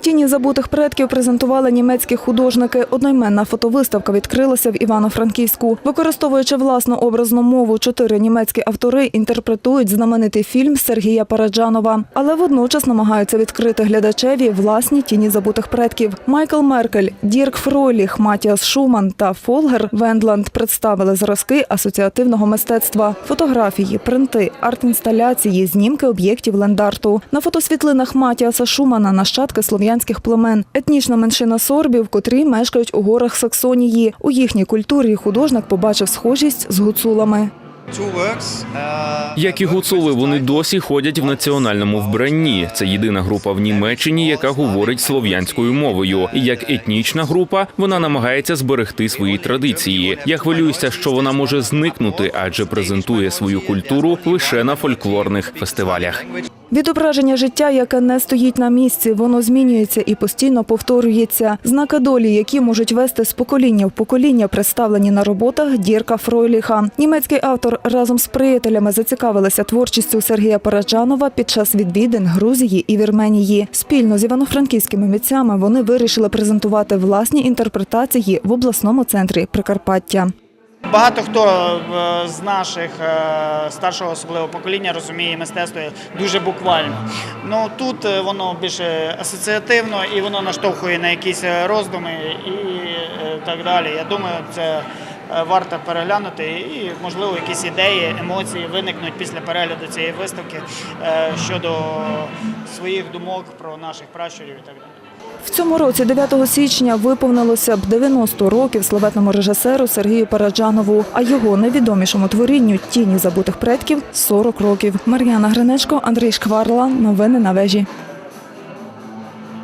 Тіні забутих предків презентували німецькі художники. Одноіменна фотовиставка відкрилася в Івано-Франківську. Використовуючи власну образну мову, чотири німецькі автори інтерпретують знаменитий фільм Сергія Параджанова, але водночас намагаються відкрити глядачеві власні тіні забутих предків. Майкл Меркель, Дірк Фройліх, Матіас Шуман та Фолгер Вендланд представили зразки асоціативного мистецтва, фотографії, принти, арт-інсталяції, знімки об'єктів лендарту. На фотосвітлинах Матіаса Шумана нащадки слов'янських племен, етнічна меншина сорбів, котрі мешкають у горах Саксонії. У їхній культурі художник побачив схожість з гуцулами. Як і гуцули, вони досі ходять в національному вбранні. Це єдина група в Німеччині, яка говорить слов'янською мовою. І як етнічна група, вона намагається зберегти свої традиції. Я хвилююся, що вона може зникнути, адже презентує свою культуру лише на фольклорних фестивалях. Відображення життя, яке не стоїть на місці, воно змінюється і постійно повторюється. Знаки долі, які можуть вести з покоління в покоління, представлені на роботах Дірка Фройліха. Німецький автор разом з приятелями зацікавилися творчістю Сергія Параджанова під час відвідин Грузії і Вірменії. Спільно з івано-франківськими митцями вони вирішили презентувати власні інтерпретації в обласному центрі Прикарпаття. Багато хто е, з наших е, старшого особливого покоління розуміє мистецтво дуже буквально. Ну тут е, воно більше асоціативно і воно наштовхує на якісь роздуми і так далі. Я думаю, це варто переглянути і, можливо, якісь ідеї, емоції виникнуть після перегляду цієї виставки е, щодо своїх думок про наших пращурів і так далі. В цьому році, 9 січня, виповнилося б 90 років славетному режисеру Сергію Параджанову, а його найвідомішому творінню Тіні забутих предків 40 років. Мар'яна Гринечко, Андрій Шкварла. Новини на вежі.